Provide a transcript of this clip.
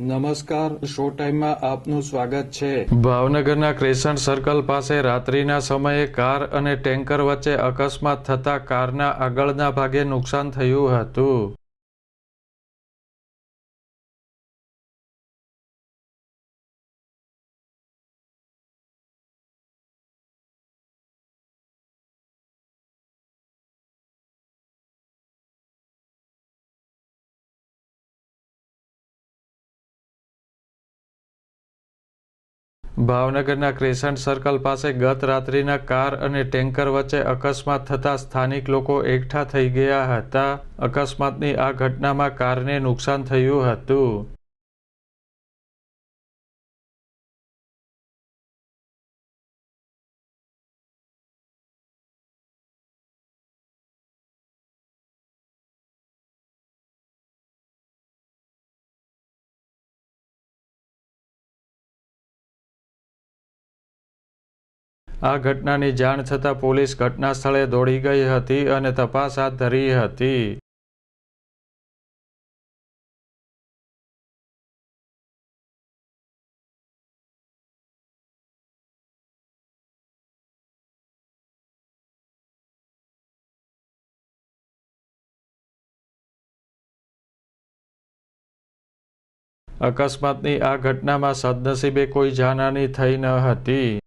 નમસ્કાર શો ટાઈમમાં આપનું સ્વાગત છે. ભાવનગરના ક્રેસન્ટ સર્કલ પાસે રાત્રિના સમયે કાર અને ટેન્કર વચ્ચે અકસ્માત થતા કારના આગળના ભાગે નુકસાન થયું હતું. ભાવનગરના ક્રેસન્ટ સર્કલ પાસે ગત રાત્રિના કાર અને ટેન્કર વચ્ચે અકસ્માત થતા સ્થાનિક લોકો એકઠા થઈ ગયા હતા. અકસ્માતની આ ઘટનામાં કારને નુકસાન થયું હતું. આ ઘટનાની જાણ થતાં પોલીસ ઘટના સ્થળે દોડી ગઈ હતી અને તપાસ હાથ ધરી હતી. અકસ્માતની આ ઘટનામાં સદનસીબે કોઈ જાનહાની થઈ ન હતી.